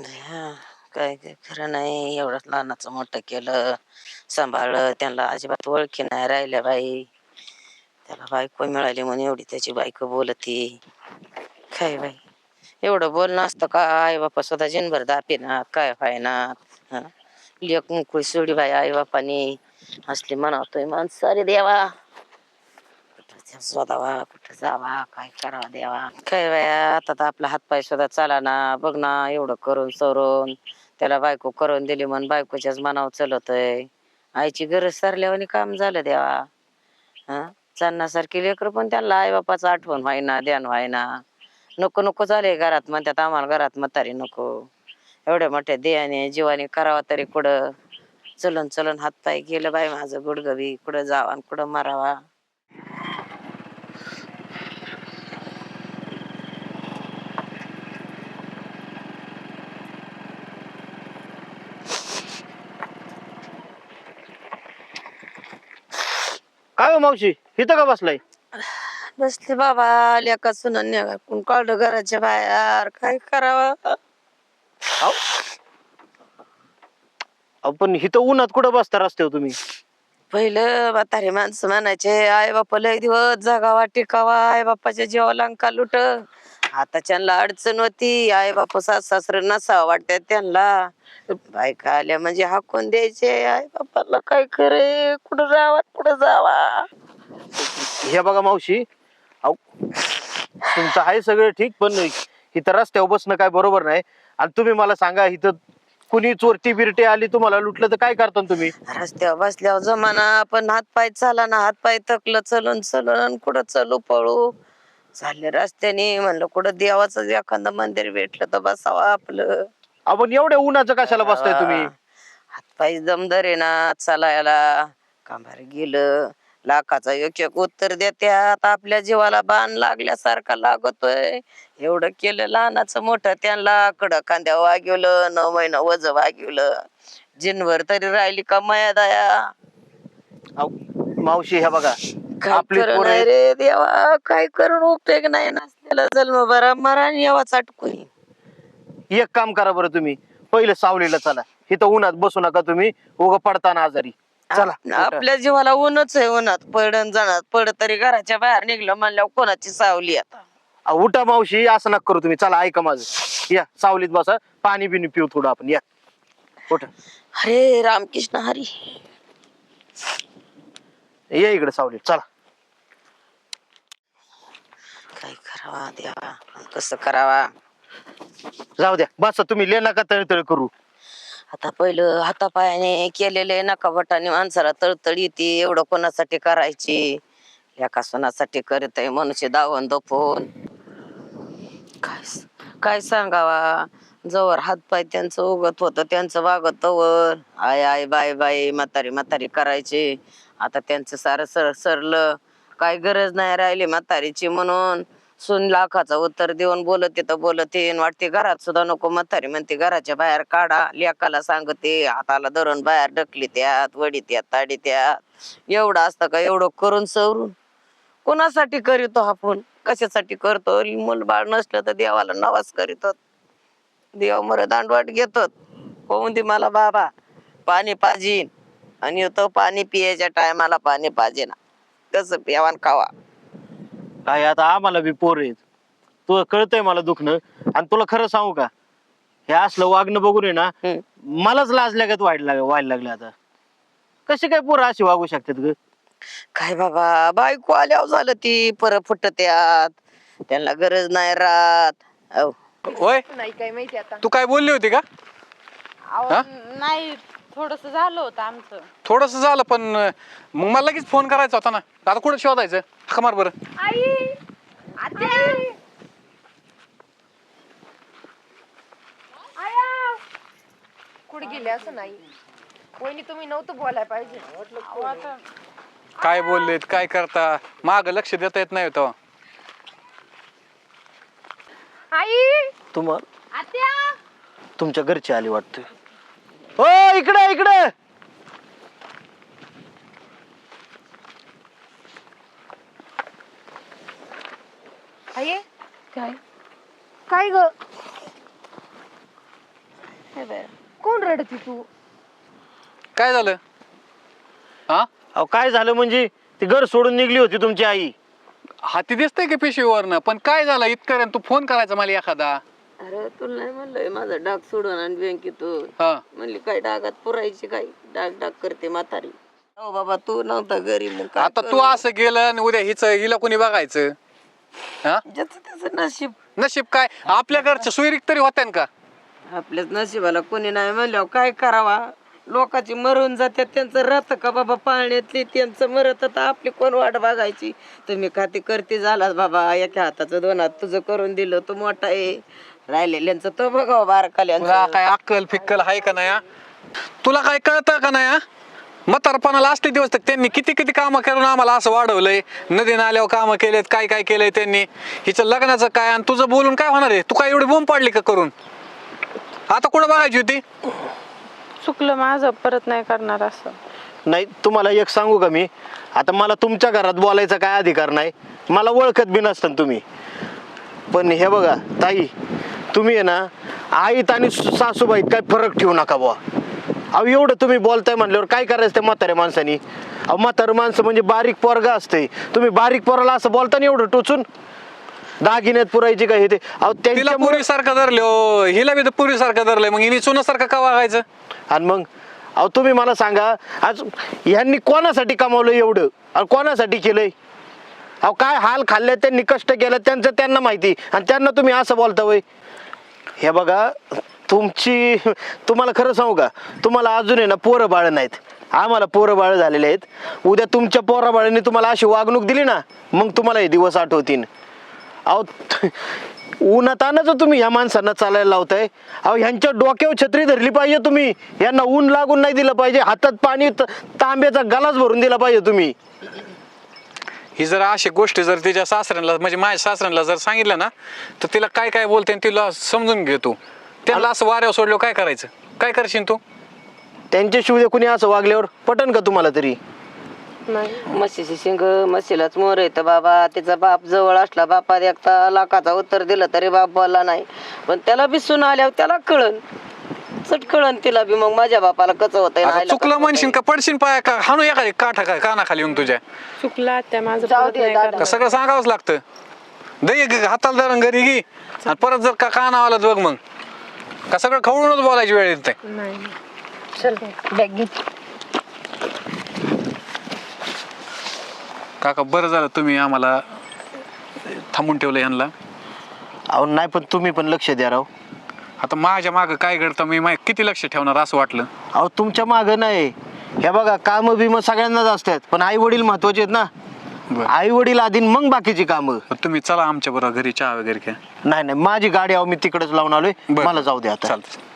हा, काय काय खरं नाही एवढं लहानाचं मोठं केलं सांभाळलं त्यांना अजिबात ओळखी नाही राहिल्या बाई. त्याला बायको मिळाली म्हणून एवढी त्याची बायको बोलती. काय बाई एवढं बोलणं असतं का? आई बापा स्वतः जिनभर दापेनात काय व्हायनात? लेख लेक मुकुळी सोडी बाई आई बापानी असली म्हणावतोय मान अरे देवा. शोधावा कुठं जावा काय करावा देवा. काय बाया आता तर आपला हातपाय सुद्धा चाला ना. बघ ना एवढं करून सरून. त्याला बायको करून दिली म्हणून बायकोच्याच मनावर चलतय. आईची गरज सरल्यावर काम झालं देवा. हा? चालण्यासारखी लेकर पण त्यांना आई बापाचं आठवण व्हायना ध्यान व्हायना. नको नको झाले घरात म्हणतात आम्हाला घरात म्हातारी नको. एवढ्या मोठ्या देयाने जीवाने करावा तरी कुठं? चलन चलन हातपाय गेलं बाई माझं गुडगबी कुठं जावा आणि कुठं मारावा. काय हो मावशी इथं का बसलाय? बसले बाबा लेका सुनन कोण काढलं घराच्या बाहेर? काय करावं? अहो. अहो, पण इथं उन्हात कुठं बसता रस्त्यावर तुम्ही? पहिलं म्हातारे माणसं म्हणायचे आई बापा लय दिवस जगावा टिकावा आई बापाच्या जीवाला अंका लुट. आता त्यांना अडचण होती आई बापा सास सासरे नसावं वाटत त्यांना. बायका आल्या म्हणजे हाकून द्यायचे आई बापाला काय करे? कुठं जावा कुठं जावा? हे बघा मावशी. अहो तुमचं आहे सगळं ठीक पण इथं रस्त्यावर बसणं काय बरोबर नाही. आणि तुम्ही मला सांगा इथं कुणी चोरटी बिरटी आली तुम्हाला लुटलं तर काय करता तुम्ही? रस्त्यावर बसल्यावर जमाना पण हातपाय चाला ना हातपाय थकलं चलून चलून आणि कुठं चलू पळू? चालले रस्त्याने म्हणलं कुठं देवाचं एखादं मंदिर भेटलं तर बसावं आपलं. आपण एवढ्या उन्हाचं कशाला बसताय तुम्ही? हातपाय दमदर आहे ना चालायला. कांबार गेलं. लाखाचा एक एक उत्तर देत्यात. आपल्या जीवाला बाण लागल्यासारखा लागतोय. एवढं केलं लहानाचं मोठं त्यांना. कडं कांद्या वागिवलं नऊ महिना वज वागिवलं. जिनवर तरी राहिली का माया दया? अहो, मावशी हे बघा. काय आपली करू पोरं नाही आहेत. रे देवा? काय करून उपयोग नाही नसलेला जन्म बरा मरा यावा चाटकून एक काम करा बरं तुम्ही. पहिलं सावलीला चला. इथं उन्हात बसू नका तुम्ही. उग पडताना आजारी. चला आपल्या जीवाला ऊनच आहे उन्हात पडन जाणार पड तरी घराच्या बाहेर निघलं म्हणल्यावर कोणाची सावली आता? उठा मावशी असं नका करू तुम्ही. चला ऐका माझं. या सावलीत बसा. पाणी बिनी पिऊ थोडं आपण. या. उठा. हरे रामकृष्ण हरी. या इकडे सावलीत. चला. काय करावा देवा कसं करावा? जाऊ द्या. बसा तुम्ही. ले नका तळतळ करू. आता पहिलं हातापायाने केलेले नका बटाने माणसाला तळतळ येते एवढं कोणासाठी करायची? एका सणासाठी करत आहे मनुष्य दावण दपवून काय काय सांगावा? जवळ हातपाय त्यांचं उगत होतं त्यांचं वागत तवर. आय आय बाय बाय म्हातारी म्हातारी करायची. आता त्यांचं सारं सर सरलं. काय गरज नाही राहिली म्हातारीची म्हणून. सून लाखाचं उत्तर देऊन बोलत येतं तर येईन. वाटते घरात सुद्धा नको म्हातारी म्हणते घराच्या बाहेर काढा लेकाला सांगते हाताला धरून बाहेर ढकली त्यात वडी त्यात ताडी त्यात. एवढं असतं का? एवढं करून सवरून. कोणासाठी करीतो आपण? कशासाठी करतो? मूल बाळ नसलं तर देवाला नवाज करीतो देव मर दांडवाट घेतो होऊन दे मला बाबा. पाणी पाजीन. आणि तो पाणी पियाच्या टायमाला पाणी पाजेना. ना कसं प्यावान खावा. काय आता आम्हाला बी पोर आहेत. तुला कळतंय मला दुखणं? आणि तुला खरं सांगू का? हे असलं वागणं बघून आहे ना हम्म. मलाच लाज लागत व्हायला लाग व्हायला लागलं आता. कशी काय पोरं अशी वागू शकतात ग? काय बाबा बायको आल्यावर झालं ती परत फुटत्यात. त्यांना गरज नाही राहत. अहो, होय? नाही काय माहिती आता. तू काय बोलली होती का? अहो, हा? नाही थोडस झालं होतं आमचं. थोडस झालं पण मग मला लगेच फोन करायचा होता ना. आता कुठं शोधायचं? हाका मार बरं. आई! आत्या! आया! कुठे गेले असं नाही. कोणी तुम्ही नव्हतं बोलायला पाहिजे. अहो, आता काय बोललेत काय करता? माग लक्ष देता येत नाही होतं. आई! तुम्हाला आत्या! तुमच्या घरची आली वाटतं हो इकडे इकडे. आई? काय? काय ग? कोण रडती तू? काय झालं? हा अहो काय झालं म्हणजे? ती घर सोडून निघली होती तुमची आई. हाती दिसतंय की पिशवीवरनं? पण काय झालं? इतकं तू फोन करायचा मला एखादा. अरे तुला नाही म्हणलंय माझा डाग सोडून आणि बँकेतून. हा. म्हणली काय डागात पुरायची काय? डाग डाग करते म्हातारी. हो बाबा तू नव्हता घरी मग काय आता तू असं गेलं आणि उद्या हिच हिला कोणी बघायचं? हा? ज्याचं त्याचं नशीब. नशीब काय? आपल्या घरच्या सुईरीक तरी होत्या का? आपल्याच नशिबाला कोणी नाही म्हणल्यावर काय करावा? लोकांची मरून जातात त्यांचं रथ का बाबा पाळण्यातली त्यांचं मरत आता आपली कोण वाट बघायची? तुम्ही खाती करते झालात बाबा? एका हाताचं दोन हात तुझं करून दिलं तू मोठा आहे. राहिलेल्यांचं तो बघावं तुला काय अक्कल फिक्कल आहे का नाही हा? तुला काय कळतं का नाही हा? म्हातारपणाला असले दिवस तर त्यांनी किती किती कामं करून आम्हाला असं वाढवलंय. नदी नाल्यावर कामं केलेत काय काय केलंय त्यांनी. हिचं लग्नाचं काय आणि तुझं बोलून काय होणार आहे? तू काय एवढी बोंब पाडली का करून? आता कुठं बघायची होती? चुकलं माझं परत नाही करणार असं. नाही तुम्हाला एक सांगू का मी? आता मला तुमच्या घरात बोलायचा काय अधिकार नाही? मला ओळखत बी नसतं तुम्ही. पण हे बघा ताई तुम्ही आहे ना आईत आणि सासूबाईत काय फरक ठेवू नका बुवा. अहो एवढं तुम्ही बोलताय म्हणल्यावर काय करायचं त्या म्हाताऱ्या माणसानी? अहो म्हातारं माणसं म्हणजे बारीक पोरगा असते तुम्ही बारीक पोराला असं बोलता ना एवढं टोचून? दागिन्यात पुरायची काय हे ते? अहो तिला त्यांच्यामुळे पुरीसारखं धरलं हो. हिला बी तर पुरीसारखं धरलंय. मग हिने चुनासारखं का वागायचं? आणि मग? अहो तुम्ही मला सांगा आज ह्यांनी कोणासाठी कमावलं एवढं? आणि कोणासाठी केलंय? अहो काय हाल खाल्ले त्यांनी कष्ट केलं त्यांचं त्यांना माहिती. आणि त्यांना तुम्ही असं बोलता वय हे बघा तुमची तुम्हाला खरं सांगू का? तुम्हाला अजून आहे ना पोरं बाळ नाहीत. आम्हाला पोरं बाळ झालेले आहेत. उद्या तुमच्या पोरा बाळांनी तुम्हाला अशी वागणूक दिली ना मग तुम्हाला हे दिवस आठवतील. अहो उन्हातानाच तुम्ही ह्या माणसांना चालायला लावताय. अहो ह्यांच्या डोक्यावर छत्री धरली पाहिजे तुम्ही. यांना ऊन लागून नाही दिलं पाहिजे. हातात पाणी त- तांब्याचा गलास भरून दिला पाहिजे तुम्ही. ही जर अशी गोष्टी जर तिच्या सासऱ्यांना म्हणजे माझ्या सासऱ्यांना जर सांगितलं ना तर तिला काय काय बोलते आणि तिला समजून घे तू. त्यांना असं वाऱ्यावर सोडल्यावर काय करायचं? काय करशील तू? त्यांच्या शिवदे कुणी असं वागल्यावर पटन का तुम्हाला तरी? म्हशीची शिंग म्हशीलाच मोर येतं बाबा. तिचा बाप जवळ असला बापा एकता लाखाचा उत्तर दिलं तरी बाप बोलला नाही. पण त्याला बी सून आल्यावर त्याला कळन. चट कळन तिला बी. मग माझ्या बापाला कच होत आता चुकलं म्हणशील का? पडशील पाया का? हाणू एखादी काठा काय कानाखाली येऊन तुझ्या. चुकला त्या माझं जाऊ परत दे, नाही दादा. करणार. का सगळं सांगावंच लागतं? दही हाताला धरण घरी घे. आणि परत जर का काना आला बघ मग. का सगळं खवळूनच बोलायची वेळ येते. नाही. चल बॅग घे. काका बरं झालं तुम्ही आम्हाला थांबून ठेवलं यांना. अहो नाही पण तुम्ही पण लक्ष द्या राव. आता माझ्या मागं काय घडतं मी मा- किती लक्ष ठेवणार असं वाटलं? अहो तुमच्या मागं नाही. हे बघा काम बिम सगळ्यांनाच असतात पण आई वडील महत्त्वाचे आहेत ना. आई वडील आधी मग बाकीची कामं. तुम्ही चला आमच्या बरोबर घरी चहा वगैरे घ्या. नाही नाही माझी गाडी अहो मी तिकडेच लावून आलोय. बरं. मला जाऊ द्या आता. चालतं